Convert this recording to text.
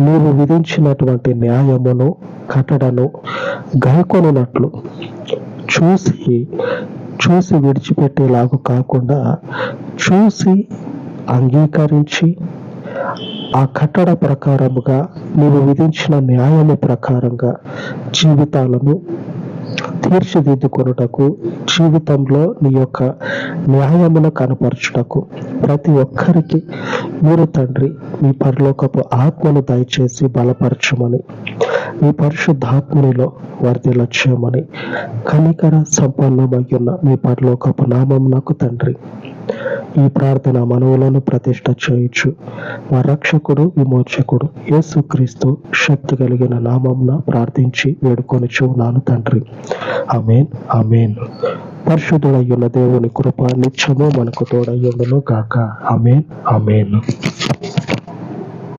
నీవు విధించినటువంటి న్యాయమును కట్టడను గైకొనున్నట్లు చూసి చూసి విడిచిపెట్టేలాగా కాకుండా చూసి అంగీకరించి ఆ కట్టడ ప్రకారముగా నీవు విధించిన న్యాయము ప్రకారంగా జీవితాలను తీర్చిదిద్దుకొనుటకు జీవితంలో నీ యొక్క న్యాయమును కనపరచుటకు ప్రతి ఒక్కరికి మీరు తండ్రి మీ పరలోకపు ఆత్మను దయచేసి బలపరచమని మీ పరిశుద్ధాత్మనిలో వర్ధిల్ల చేయమని కనికర సంపన్నమయ్యున్న మీ పరలోకపు నామం నాకు తండ్రి. ఈ ప్రార్థన మనవులను ప్రతిష్ట చేయొచ్చు మా రక్షకుడు విమోచకుడు యేసుక్రీస్తు శక్తి కలిగిన నామంన ప్రార్థించి వేడుకొని చూనాను తండ్రి. అమేన్ అమేన్ పరిశుద్ధుడయ్యున్న దేవుని కృప నిత్యము మనకు తోడయ్యుండును గాక. అమేన్ అమేన్